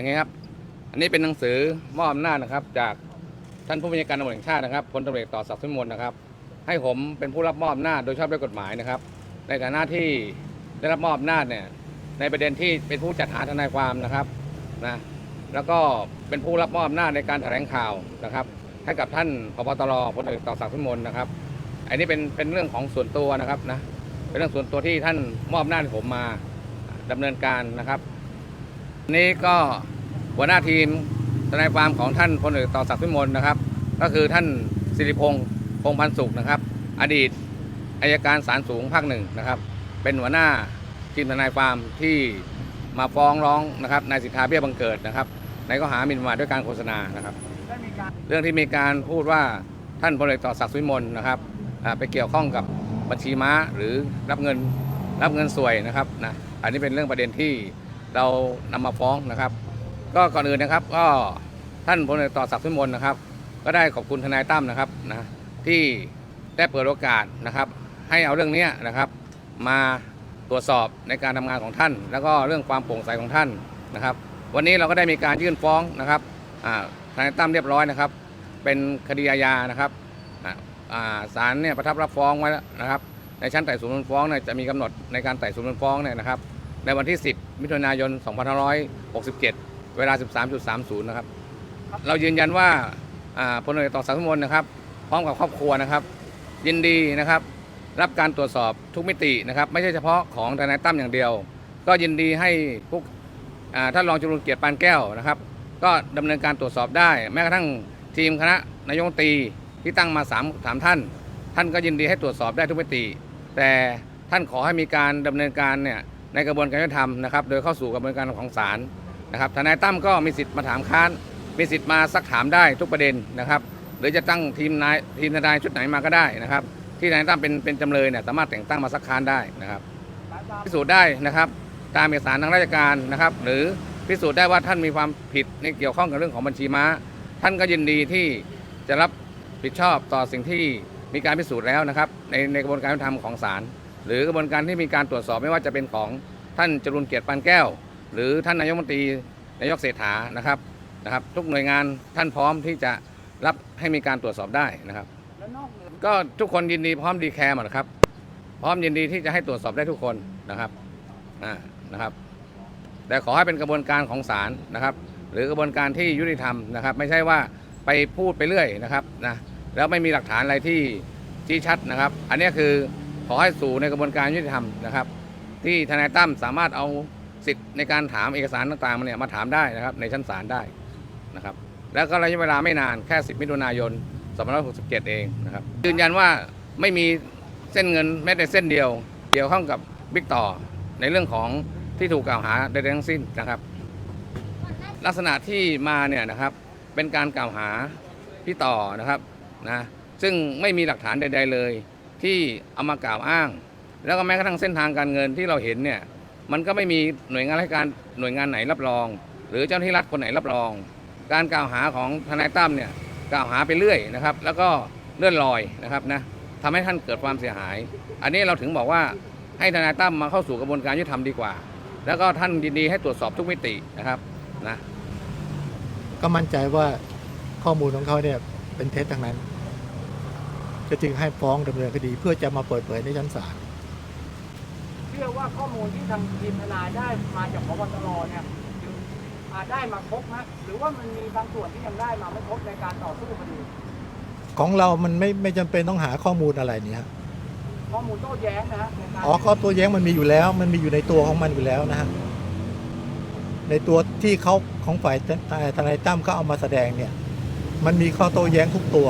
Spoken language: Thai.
อย่างงี้ครับ อันนี้เป็นหนังสือมอบอำนาจนะครับ จากท่านผู้บัญชาการตำรวจแห่งชาตินะครับพลตำรวจเอกต่อศักดิ์สุวิมลนะครับ ให้ผมเป็นผู้รับมอบอำนาจโดยชอบด้วยกฎหมายนะครับ ในฐานะที่ได้รับมอบอำนาจเนี่ยในประเด็นที่เป็นผู้จัดหาทนายความนะครับนะแล้วก็เป็นผู้รับมอบอำนาจในการแถลงข่าวนะครับ ให้กับท่านพบตรพลเอกต่อศักดิ์สุวิมลนะครับอันนี้เป็นเป็นเรื่องของส่วนตัวนะครับนะเป็นเรื่องส่วนตัวที่ท่านมอบอำนาจให้ผมมาดำเนินการนะครับ นี้ก็หัวหน้าทีมทนายความของท่านพลเอกต่อศักดิ์สุวิมลนะครับ ก็คือท่านสิริพงษ์พงพันธ์สุขนะครับ อดีตอายการศาลสูงภาคหนึ่งนะครับ เป็นหัวหน้าทีมทนายความที่มาฟ้องร้องนะครับนายสิทธาเบี้ยบังเกิดนะครับในข้อหาหมิ่นประมาทด้วยการโฆษณานะครับ เรื่องที่มีการพูดว่าท่านพลเอกต่อศักดิ์สุวิมลนะครับไปเกี่ยวข้องกับบัญชีม้าหรือรับเงินรับเงินสวยนะครับนะอันนี้เป็นเรื่องประเด็นที่ เรานำมาฟ้องนะครับ ก็ก่อนอื่นนะครับ ก็ท่านพลเอกต่อศักดิ์สุวิมลนะครับ ก็ได้ขอบคุณทนายตั้มนะครับนะที่ได้เปิดโอกาสนะครับ ให้เอาเรื่องนี้นะครับ มาตรวจสอบในการทำงานของท่าน แล้วก็เรื่องความโปร่งใสของท่านนะครับ วันนี้เราก็ได้มีการยื่นฟ้องนะครับทนายตั้มเรียบร้อยนะครับ เป็นคดีอาญานะครับอ่าอ่าศาลเนี่ยประทับรับฟ้องไว้แล้วนะครับ ในชั้นไต่สวนฟ้องเนี่ยจะมีกำหนดในการไต่สวนฟ้องเนี่ยนะครับ ในวันที่ 10 มิถุนายน 2567 เวลา 13.30 นะครับ เรายืนยันว่าอ่าพลเอกต่อสักดิ์สุวิมลนะครับ พร้อมกับครอบครัวนะครับ ยินดีนะครับ รับการตรวจสอบทุกมิตินะครับ ไม่ใช่เฉพาะของทนายตั้มอย่างเดียว ก็ยินดีให้ผู้อ่าท่านรองจรุนเกียรติปานแก้วนะครับ ก็ดำเนินการตรวจสอบได้ แม้กระทั่งทีมคณะนายกรัฐมนตรีที่ตั้งมา3ามสามท่าน ท่านก็ยินดีให้ตรวจสอบได้ทุกมิติ แต่ท่านขอให้มีการดำเนินการเนี่ย ในกระบวนการยุติธรรมนะครับโดยเข้าสู่กระบวนการของศาลนะครับทนายตั้มก็มีสิทธิ์มาถามค้าน มีสิทธิ์มาซักถามได้ทุกประเด็นนะครับหรือจะตั้งทีมนายทีมทนายชุดไหนมาก็ได้นะครับ ที่ทนายตั้มเป็นเป็นจำเลยเนี่ยสามารถแต่งตั้งมาซักค้านได้นะครับพิสูจน์ได้นะครับ ตามเอกสารทางราชการนะครับ หรือพิสูจน์ได้ว่าท่านมีความผิดในเกี่ยวข้องกับเรื่องของบัญชีม้า ท่านก็ยินดีที่จะรับผิดชอบต่อสิ่งที่มีการพิสูจน์แล้วนะครับ ในในกระบวนการยุติธรรมของศาล หรือกระบวนการที่มีการตรวจสอบไม่ว่าจะเป็นของท่านจรุนเกียรติปานแก้ว หรือท่านนายกมนตรีนายกเศรษฐานะครับนะครับ ทุกหน่วยงานท่านพร้อมที่จะรับให้มีการตรวจสอบได้นะครับก,ก็ทุกคนยินดีพร้อมดีแคร์หมดครับ พร้อมยินดีที่จะให้ตรวจสอบได้ทุกคนนะครับอ่านะครับ แต่ขอให้เป็นกระบวนการของศาลนะครับ หรือกระบวนการที่ยุติธรรมนะครับ ไม่ใช่ว่าไปพูดไปเรื่อยนะครับนะแล้วไม่มีหลักฐานอะไรที่ชี้ชัดนะครับ อันนี้คือ อให้สู่ในกระบวนการยุติธรรมนะครับ ที่ทนายตั้มสามารถเอาสิทธิ์ในการถามเอกสารต่างๆมาเนี่ยมาถามได้นะครับ ในชั้นศาลได้นะครับ แล้วก็ระยะเวลาไม่นานแค่ 10 มิถุนายน2567 เองนะครับยืนยันว่าไม่มีเส้นเงินแม้แต่เส้นเดียวเกี่ยวข้องกับบิ๊กต่อในเรื่องของที่ถูกกล่าวหาใดๆทั้งสิ้นนะครับ ลักษณะที่มาเนี่ยนะครับเป็นการกล่าวหาพี่ต่อนะครับนะซึ่งไม่มีหลักฐานใด ๆ เลย ที่เอามากล่าวอ้าง แล้วก็แม้กระทั่งเส้นทางการเงินที่เราเห็นเนี่ยมันก็ไม่มีหน่วยงานราชการหน่วยงานไหนรับรอง หรือเจ้าหน้าที่รัฐคนไหนรับรอง การกล่าวหาของทนายตั้มเนี่ยกล่าวหาไปเรื่อยนะครับ แล้วก็เลื่อนลอยนะครับนะทำให้ท่านเกิดความเสียหาย อันนี้เราถึงบอกว่าให้ทนายตั้มมาเข้าสู่กระบวนการยุติธรรมดีกว่า แล้วก็ท่านยินดีให้ตรวจสอบทุกมิตินะครับนะก็มั่นใจว่าข้อมูลของเขาเนี่ยเป็นเท็จทั้งนั้น ก็จึงให้ฟ้องดำเนินคดีเพื่อจะมาเปิดเผยในชั้นศาลเชื่อว่าข้อมูลที่ทางทีมทนายได้มาจากพบตรเนี่ยยังอ่าได้มาครบนะหรือว่ามันมีบางส่วนที่ยังได้มาไม่ครบในการต่อสู้คดีของเรามันไม่ไม่จำเป็นต้องหาข้อมูลอะไรเนี่ยข้อมูลโต้แย้งนะฮะในการอ๋อข้อตัวแย้งมันมีอยู่แล้ว มันมีอยู่ในตัวของมันอยู่แล้วนะฮะในตัวที่เขาของฝ่ายทนายตั้มเขาเอามาแสดงเนี่ย มันมีข้อโต้แย้งทุกตัว